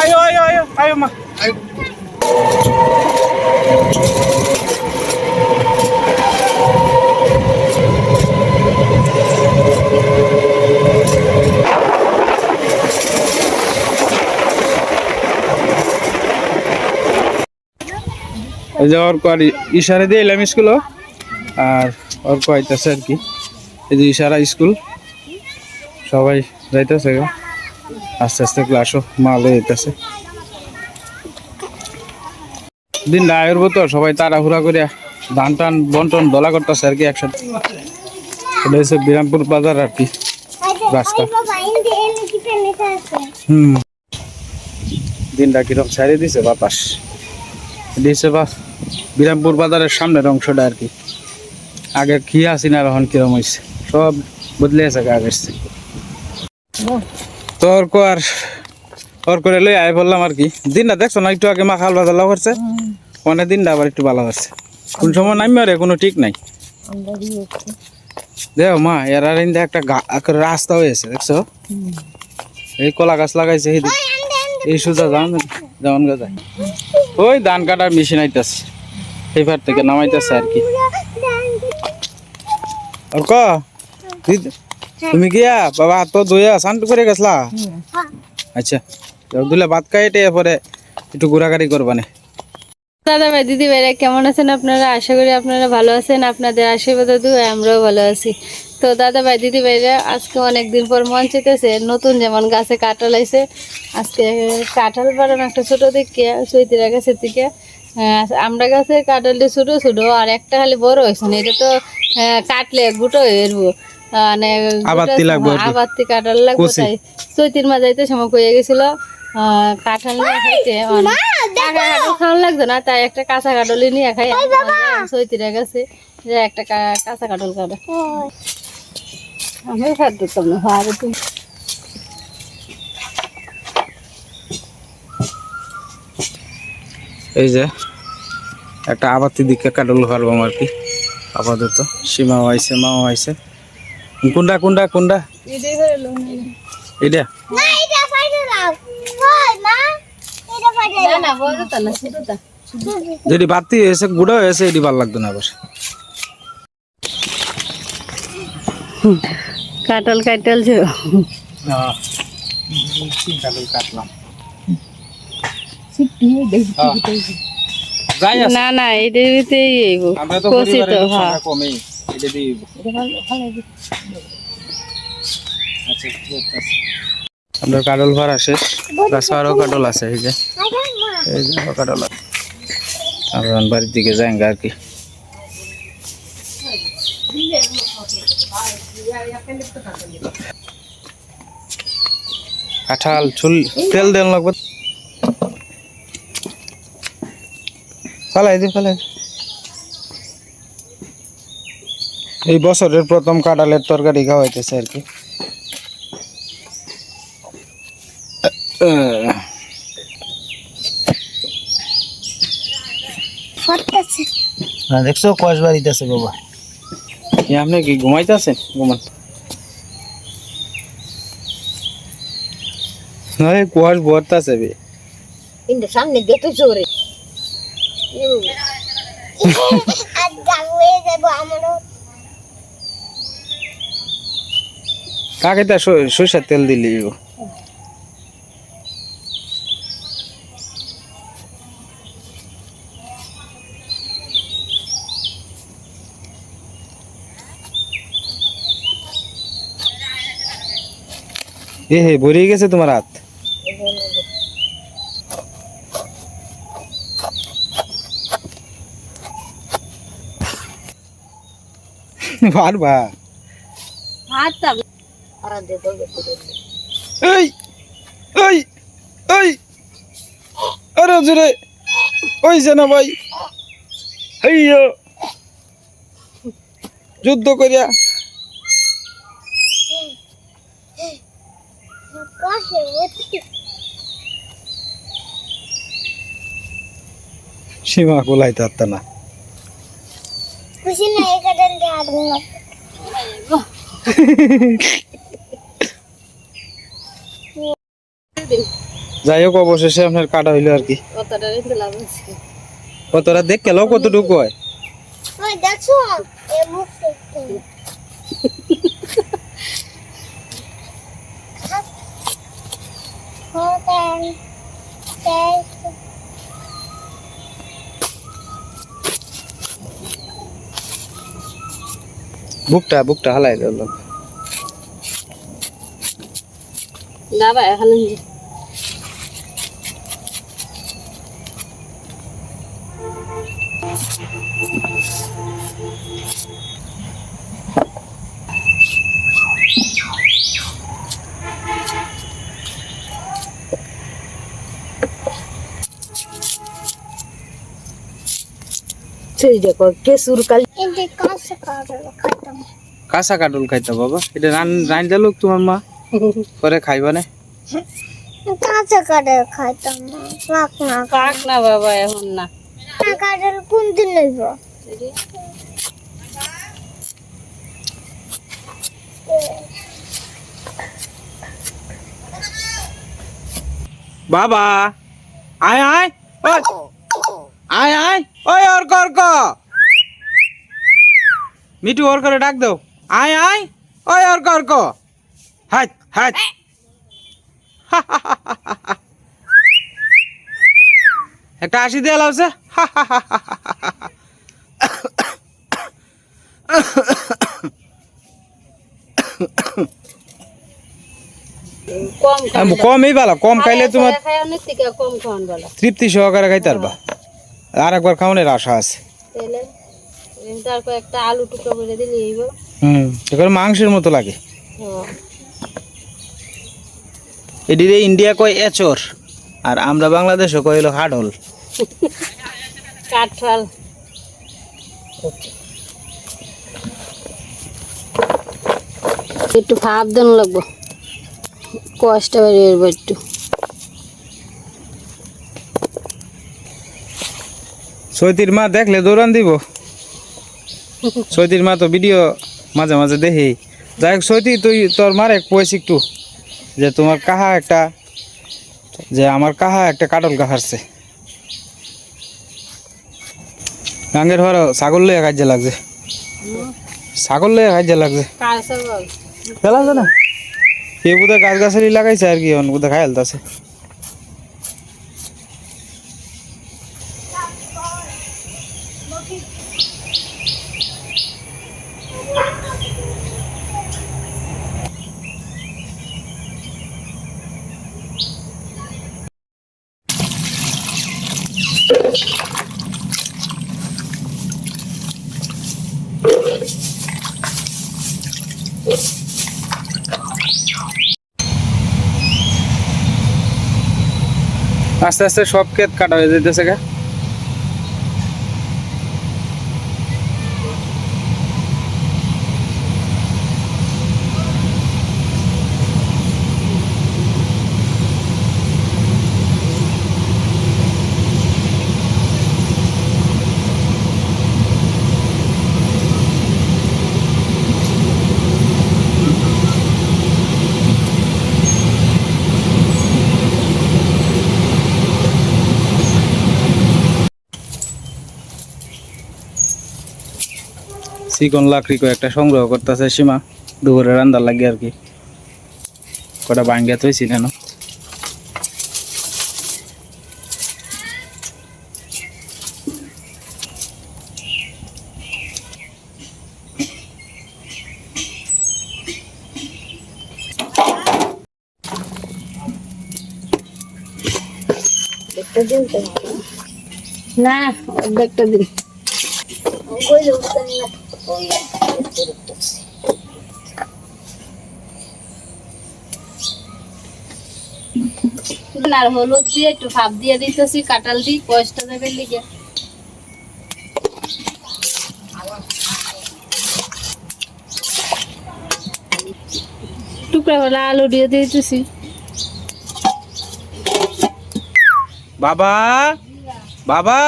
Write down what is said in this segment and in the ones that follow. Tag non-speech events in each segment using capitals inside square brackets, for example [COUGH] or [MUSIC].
আয়ো আয়ো আয়ো আয়ো মা আয়ো এই যে অর্ক আর ইশারে দিয়ে এলাম স্কুল আর অর্ক আইতেছে আর কি। এই যে ইশারা স্কুল। সবাই যাইতেছে গো। আস্তে আস্তে ক্লাসও মাল হইতেছে দিন আয়ুর্ব তো, সবাই তাড়াহুড়া করে ধান টান বন্টন দলা করতেছে আর কি একসাথে। এটা হচ্ছে বিরামপুর বাজার আর কি, রাস্তা। হুম। দিনটা কীরকম ছাড়িয়ে দিছে বাতাস। দিছে বা, বিরামপুর বাজারের সামনের অংশটা আর কি। আগে কি আসি না এখন কিরম হয়েছে সব বদলে আছে আগের। তোর আর ওর করে লই আয় বললাম আর কি। দিনটা দেখছ না, একটু আগে মা খাল বাজার লাভ করছে। অনেক দিনটা আবার একটু ভালো হচ্ছে। কোন সময় নামবে আর কোনো ঠিক নাই। দেখ মা, এর আর একটা রাস্তা হয়েছে, দেখছ? এই কলা গাছ লাগাইছে এই। এই সোজা যান যেমন গা যায় ওই ধান কাটার মেশিন আইতাছে। এইবার থেকে নামাইতেছে আর কি। আর ক? তুমি গিয়া বাবা হাত পা ধুইয়া স্নান করে গেছলা? আচ্ছা দুলে ভাত খাইটে পরে একটু ঘোরাঘুরি করবানে দাদা ভাই দিদি ভাইরা কেমন আছেন আপনারা? আশা করি আপনারা ভালো আছেন আপনাদের আশীর্বাদ দুয়ায় আমরাও ভালো আছি। তো দাদা ভাই দিদি ভাইরা আজকে অনেক দিন পর মন চেতেছে নতুন যেমন গাছে কাঁঠাল আইছে আজকে কাঁঠাল পাড়ানো একটা ছোট দিকে চৈতিরা গাছের আহ, আমরা গাছের কাঁঠালটা ছোট ছোট আর একটা খালি বড় হয়েছে না এটা তো কাটলে গুটো হয়ে মানে আবাত্তি লাগবে আবাত্তি কাঁঠাল লাগবে তাই চৈতির মা যাইতে সময় কয়ে গেছিল। আহ, কাঁঠাল নিয়ে খাইতে পাকা কাঁঠাল খাওয়ান লাগতো না তাই একটা কাঁচা কাঁঠালি নিয়ে খাই। সৈতিরা গেছে যে একটা কাঁচা কাঁঠাল কাটা আমি খাদ দিতাম না তুমি। এই যে একটা আবাতি দিকে কাটল পারবাম আর কি। আপাতত সীমাও আইসে মাও আইছে। কোনটা কোনটা কোনটা এইটা না। না বড় তো না ছোটটা যেটি বাতি হয়েছে গুঁড়া হয়েছে এটি ভালো লাগতো না আবার কাঁঠাল কাঁঠাল ছিল কাটল কাটলাম। না না এটার তো কষি তো হ্যাঁ। কমেই। এটা দিয়ে আচ্ছা ঠিক আছে। আপনার কাটল ভাড়া শেষ গাছে আরও কাটল আছে এই যে। এই যে কাটল আছে। বাড়ির দিকে যাই আর কি। কাঁঠাল চুল তেল দেন লাগবে। ফালাই দি ফালাই এই বছরের প্রথম কাঁঠালের তরকারি খাওয়া হইতেছে আর কি না দেখছো কয়েস বাড়িতেছে বাবা আপনি কি ঘুমাইতেছেন ঘুমান কুয়াশ ভরতেছে সামনে দেখতে চোরে কাকে তা সর- সরিষার তেল দিলি? গো? এ হে ভরিয়ে গেছে তোমার হাত। পারবা হাতটা আর দে বলবে এই এই এই। আরে জোরে ওই না ভাই। হেইয়ো। যুদ্ধ করিয়া। সীমা কোলাইতে পারত না। খুশি না এই কাটাল [LAUGHS] দিয়ে আগুন দিন যাই হোক অবশেষে আপনার কাটা হইল আর কি। কতটা রেখে লাভ আছে? কতটা দেখ গেল কতটুকু হয়। ওই দেখছ এ মুখ দেখতে। হোটেল বুকটা বুকটা হালাই দিল। না ভাই এখন সেই দেখো কেসুর কাল এতে কাছে কাটাল খাইতাম কাঁচা কাটল খাইতে বাবা এটা রান রান লোক তোমার মা করে খাইবা না কাঁচা কাটাল খাইতাম না পাক না পাক না বাবা এখন না কাঁচা কাটাল কোন দিন লইব বাবা আয় আয় ওই, আয় আয়। ওই অর্ক অর্ক। মিঠু ওর করে ডাক দাও। আয় আয়। ওই অর্ক অর্ক। হাত হাত। একটা হাসি দিয়ে লাউছে কম কমই ভালো। কম খাইলে তোমার বলো। তৃপ্তি সহকারে খাইতে পারবা। আর একবার খাওয়ানোর আশা আছে। তাহলে আলু টুকরো করে দিলে এইব হুম এবার মাংসের মতো লাগে। এদিকে ইন্ডিয়া কয় এচর আর আমরা বাংলাদেশও কয় হলো হাডল। কাঠফাল। একটু ভাব দেন লাগবো। কষ্ট বেরিয়ে একটু। সৈতির মা দেখলে দৌড়ান দিব। সৈতির মা তো ভিডিও মাঝে মাঝে দেখি। যাই হোক সৈতি তুই তোর মার এক পয়সা একটু। যে তোমার কাহা একটা যে আমার কাহা একটা কাটল কাহারছে গাঙ্গের ঘর ছাগল লইয়া কাজে লাগছে। ছাগল লইয়া কাজে লাগছে। খেলা না? কে বোধহয় গাছ গাছালি লাগাইছে আর কি অন্য বোধহয় খাই আলতাছে আস্তে আস্তে সব ক্ষেত কাটা হয়ে যেতেছে গা। চিকন লাকড়ি একটা সংগ্রহ করতেছে সীমা। দুপুরে রান্দার লাগে আর কি। কটা বাঙ্গিয়া থইছি কেন? না অর্ধেকটা দিন। উঠতেন না আর হলুদ দিয়ে একটু ভাপ দিয়ে দিতেছি কাঁঠাল দিই কষ্টটা দেবে লিগে। টুকরা হলে আলু দিয়ে দিতেছি। বাবা বাবা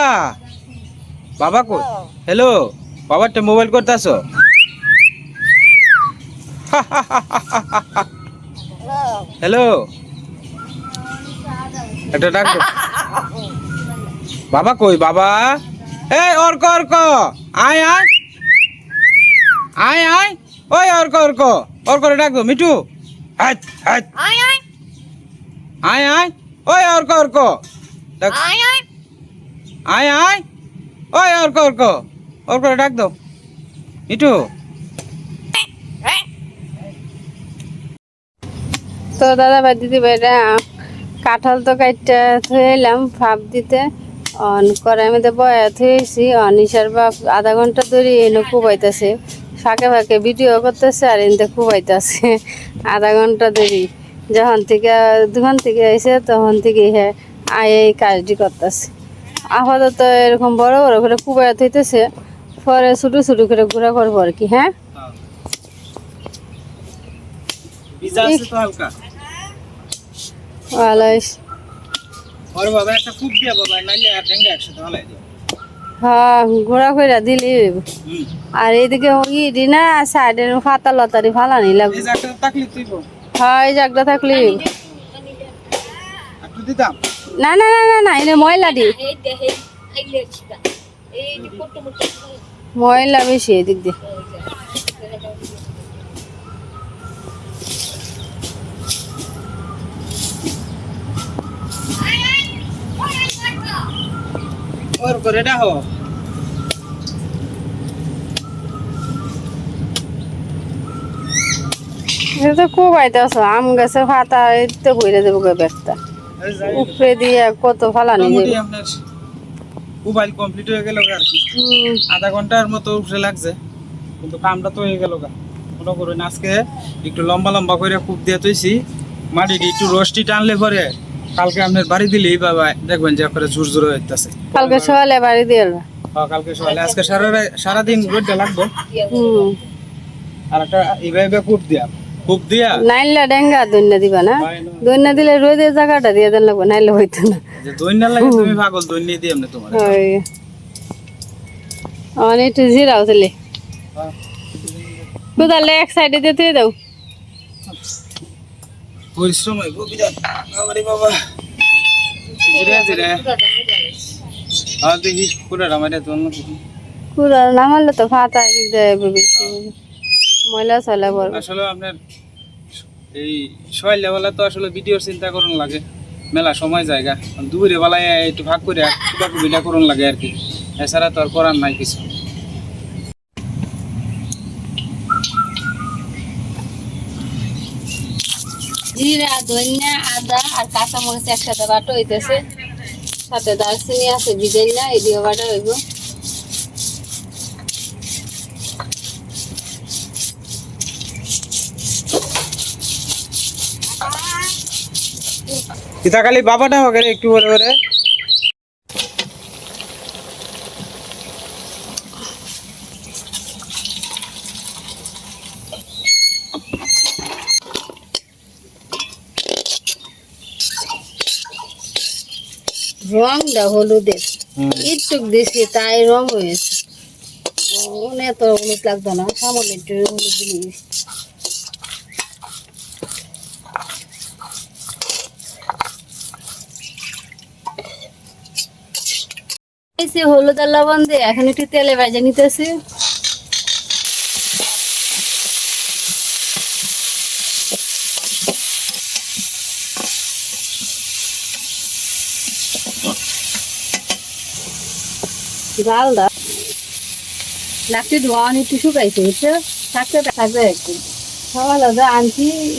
বাবা কই? হ্যালো। বাবারটা মোবাইল করতেছ? হ্যালো একটা ডাক বাবা কই বাবা? এই অর্ক অর্ক। আয় আয়। আয় আয়। ওই অর্ক অর্ক। অর্করে ডাক মিঠু। হাট হাট আয় আয়। ওই অর্ক অর্ক। ডাক আয় আয়। ওই অর্ক অর্ক। অর্করে ডাক দাও। মিঠু। তো দাদা ভাই দিদি ভাইরা, কাঁঠাল তো কাটটা থুয়ে এলাম, ভাপ দিতে। অন কড়াই মধ্যে বয়া থুয়েছি অনিশার বাপ আধা ঘণ্টা ধরে এনে কুবাইতেছে। ফাঁকে ফাঁকে ভিডিও করতেছে আর এনতে কুবাইতেছে। আধা ঘণ্টা ধরে যখন থেকে দোকান থেকে এসে তখন থেকে হ্যাঁ আয় এই কাজটি করতেছে। আপাতত এরকম বড় বড় করে কুবাইয়া থইতেছে পরে ছোটো ছোটো করে ঘোরা করব আর কি হ্যাঁ? হ্যাঁ ঘোরা ফেরা দিলি। আর এইদিকে ইডি না সাইডের ফাতা লতারি ফালানি লাগবে। হ্যাঁ এই থাকলি। না না না না না এনে ময়লা দি। ময়লা বেশি এদিক দিয়ে। ওর করে ডাহো। এটা তো খুব আইতেছ আম গাছের ফাতা এই তো বইরে দেবো ব্যাগটা উপরে দিয়ে কত ফালানি মোবাইল কমপ্লিট হয়ে গেল আর কি। আধা ঘণ্টার মতো উঠে লাগছে কিন্তু কামটা তো হয়ে গেল গা। মনে করুন আজকে একটু লম্বা লম্বা করে কূপ দিয়ে তুইছি মাটিটি একটু রষ্টি টানলে পরে কালকে আপনার বাড়ি দিলেই বাবা দেখবেন যে করে জোর ঝুর হইতেছে কালকে সকালে বাড়ি দিয়ে এলো। কালকে সকালে। আজকে সারা সারাদিন রোদটা লাগবে। আর একটা এইভাবে কূপ দিয়া। কূপ দিয়া? নাইলা ডেঙ্গা দৈন্য দিবা না? দৈন্য দিলে রোদের জায়গাটা দিয়ে দেন লাগবে নাইলে হইতো না। যে দৈন্য লাগে তুমি পাগল দৈন্য দিয়ে এমনি তোমার। ওই আমার একটু জিরাও তাহলে কোথালে এক সাইডে দিতে দাও। পরিশ্রম হইব বিরাট। বাবারে বাবা। জিরে জিরে। আর দেখি পুরা রামারে তো তো দিয়ে বেশি। ময়লা সয়লা পড়বে আসলে আপনার এই ছয় লেভেলে তো আসলে ভিডিওর চিন্তা করুন লাগে মেলা সময় জায়গা। দুপুরে বেলায় একটু ভাগ করে কুবিটা করুন লাগে আর কি। এছাড়া তো আর করার নাই কিছু। জিরা ধনিয়া আদা আর কাঁচা মরিচ একসাথে বাটো হইতেছে। সাথে দারচিনি আছে বিদেন না এদিকে বাটা হইব। কিতা খালি বাবাটা হোক একটু বলে বলে রংটা হলুদের। ইটুক দিছি তাই রং হয়েছে। অনেক তো হলুদ লাগতো না সামান্য একটু হলুদ দিয়ে দিছি। হলুদ আর লবণ দিয়ে। এখন একটু তেলে ভেজে নিতেছি। জাল দা। ধোয়া একটু শুকাইছে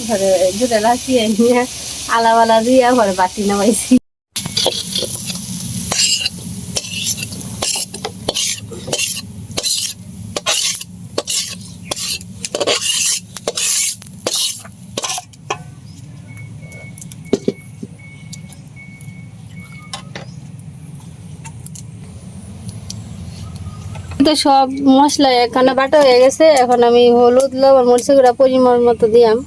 ঘরে নিয়ে দিয়ে ঘরে নামাইছি। তো সব মশলা এখানে বাটা হয়ে গেছে, এখন আমি হলুদ, লবণ মরিচের গুঁড়া, পরিমাণ মতো দিয়াম।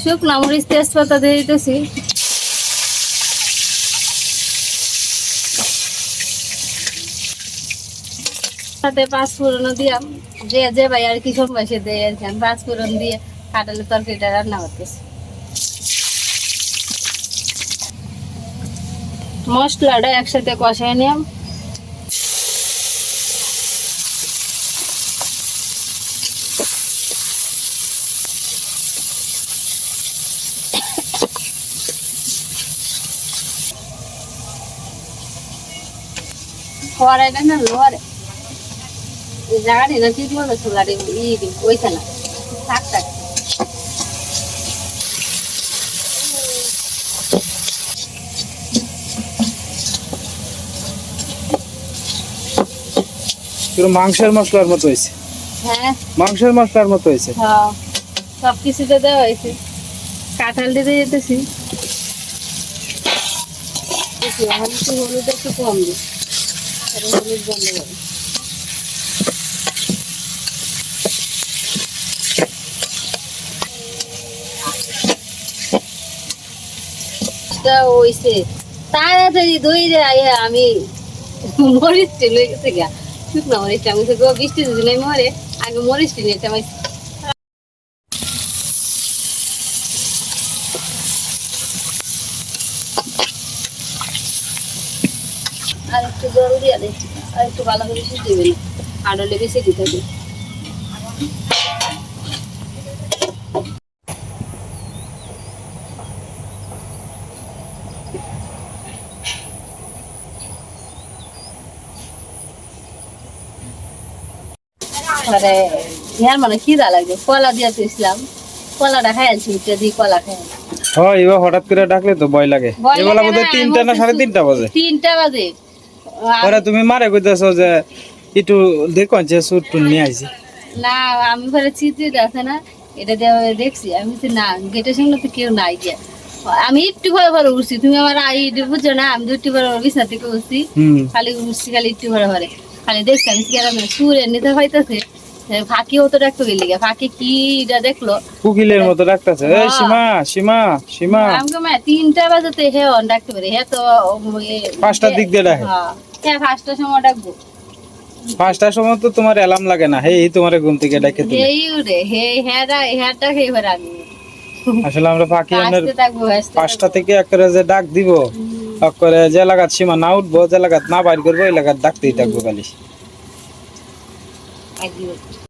শুকনা মরিচ, তেজপাতা দিয়ে দিতেছি। সাথে পাঁচ ফোড়নও দিলাম যে যে ভাই আর কি সময় সে দেয় আর কি পাঁচ ফোড়ন দিয়ে কাটালে তরকারিটা রান্না করতেছি। মশলাটা একসাথে কষায় নিলাম খোয়ারাইটা না লোহারে এই জায়গাটি না ঠিক মতো চুলাটি ই ওইছে না থাক থাক পুরো মাংসের মশলার মতো হয়েছে। হ্যাঁ। মাংসের মশলার মতো হয়েছে। হ্যাঁ সব কিছুতে দেওয়া হয়েছে। কাঁঠাল দিতে যেতেছি। হলুদ একটু কম দিই। হলুদ বন্ধ করে। হইছে। তাড়াতাড়ি দইরে আইয়া আমি মরিচটি লই গেছে গা। শুকনো মরিচটা আমি তো বৃষ্টি যদি নাই মরে, আগে মরিচটি নিয়ে আমি আর একটু জল আর একটু ভালো করে সিদ্ধ দিবেন আডলে বেশি দিতে হবে। আরে ইয়ার মানে খিদা লাগবে? কলা দিয়ে তুইছিলাম কলাটা খাই আনছি এটা দিয়ে কলা খাই। হয় এবার হঠাৎ করে ডাকলে তো ভয় লাগে। এবেলা বোধহয় তিনটা না সাড়ে তিনটা বাজে। তিনটা বাজে। পরে তুমি মারে কইতেছো যে একটু দেখো যে সুট টুন নিয়ে আইছি। না আমি পরে চিত্রিত আছে না এটা দেখছি। আমি বলছি, না গেটের সামনে তো কেউ নাই গিয়া। আমি একটু ভয় ভরে উঠছি তুমি আমার আই বুঝছ না আমি দুটি ভরে বিছনা থেকে উঠছি খালি উঠছি খালি একটু ভরে ভরে খালি দেখছি আমি কেরাম সুরে নিতে হইতেছে? ফাঁকি হতো ডাকতে গেলি ফাঁকি কি দেখল? কুকিলের মতো ডাকতেছে এই। সীমা সীমা সীমা। আমাকে মা তিনটা বাজাতে হে অন ডাকতে পারে হে তো পাঁচটার দিক দিয়ে ডাকে। হ্যাঁ পাঁচটার সময় ডাকবো। পাঁচটার সময় তো তোমার অ্যালার্ম লাগে না। হেই তোমার ঘুম থেকে ডাকে তুলে। হেই হে হ্যাঁ এবার আমি আসলে আমরা ফাঁকি আসতে পাঁচটা থেকে একবারে যে ডাক দিব করে যে এলাকাত সীমা না উঠবো যে এলাকাত না বাইর করব এলাকাত ডাকতেই থাকব খালি। থাকব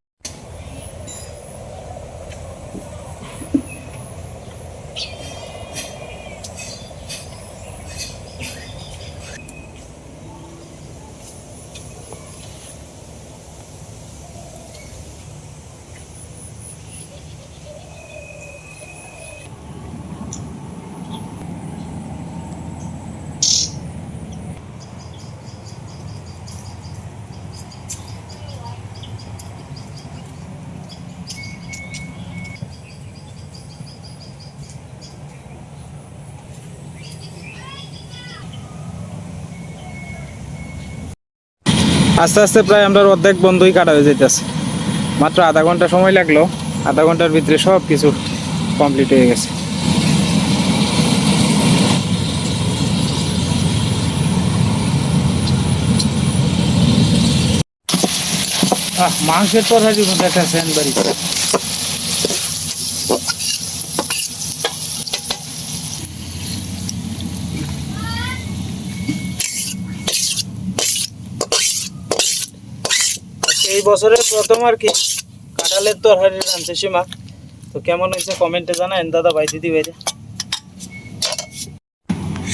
আস্তে আস্তে প্রায় আমরা অর্ধেক বন্ধই কাটা হয়ে যেতেছে মাত্র আধা ঘণ্টা সময় লাগল, আধা ঘণ্টার ভিতরে সব কিছু কমপ্লিট হয়ে গেছে। মাংসের তরকারি হাজি একটা সেন্ট বাড়ি বছরের প্রথম আর কি। কাঁঠালের তরকারি রাঁধছে সীমা। তো কেমন হয়েছে কমেন্টে জানায়েন দাদা ভাই, দিদি ভাইরে।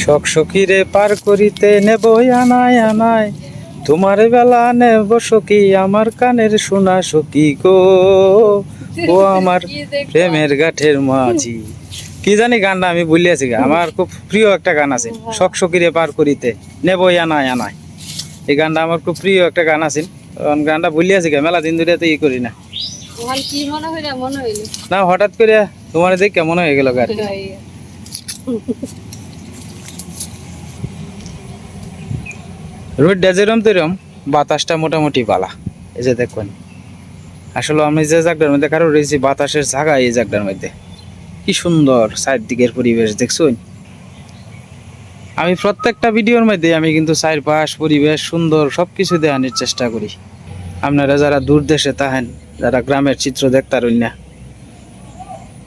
শখ সখীরে পার করিতে নেব আনায় আনায়, তোমার বেলা নেব সখী, আমার কানের শোনা সখী গো। ও আমার প্রেমের গাঠের মাঝি। কি জানি গানটা আমি ভুলিয়াছি গা। আমার খুব প্রিয় একটা গান আছে, শখ সখীরে পার করিতে নেব আনায় আনায়। এই গানটা আমার খুব প্রিয় একটা গান আছে। গানটা ভুলিয়াছি গা মেলা দিন ধরে তো ই করি না। না হঠাৎ করে তোমার দেখ কেমন হয়ে গেল গাড়ি রোডটা যেরম তেরম বাতাসটা মোটামুটি বালা। এই যে দেখুন আসলে আমি যে জায়গাটার মধ্যে কারও রয়েছি বাতাসের জায়গা এই জায়গাটার মধ্যে। কি সুন্দর চারদিকের পরিবেশ দেখছুন? আমি প্রত্যেকটা ভিডিওর মধ্যে আমি কিন্তু চারপাশ, পরিবেশ, সুন্দর সব কিছু দেখানোর চেষ্টা করি। আপনারা যারা দূর দেশে তাহেন যারা গ্রামের চিত্র দেখতারুন না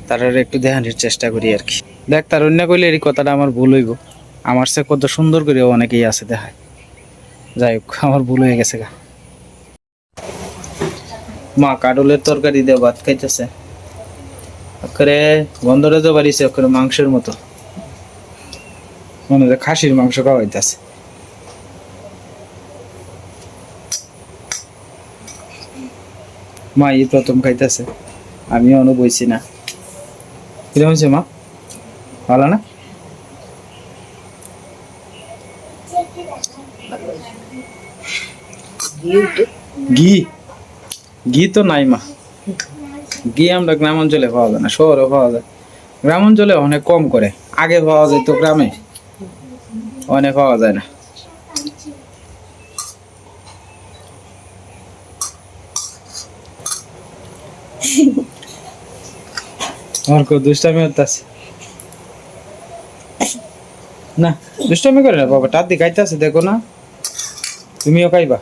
তারা একটু দেখানোর চেষ্টা করি আর কি। দেখতারুন না কইলে এই কথাটা আমার ভুল হইব। আমার সে কত সুন্দর করে অনেকেই আছে দেখায়। যাই হোক, আমার ভুল হয়ে গেছে গা। মা কাডলের তরকারি দিয়ে ভাত খাইতেছে। ওখানে গন্ধটা তো বাড়িছে ওখানে মাংসের মতো। মনে হয় খাসির মাংস খাওয়াইতেছে। মা, এই প্রথম খাইতেছে। আমি অন্য বইছি না। কীরকম হয়েছে মা? ভালো না? ঘি? ঘি তো নাই মা। ঘি আমরা গ্রাম অঞ্চলে পাওয়া যায় না শহরে পাওয়া যায়। গ্রাম অঞ্চলে অনেক কম করে। আগে পাওয়া যায় তো গ্রামে। অনেক পাওয়া যায় না। আমার কেউ দুষ্টামি হতাছে না, দুষ্টামি করে না, বাবা টাদি খাইতেছে দেখো না। তুমিও খাইবা।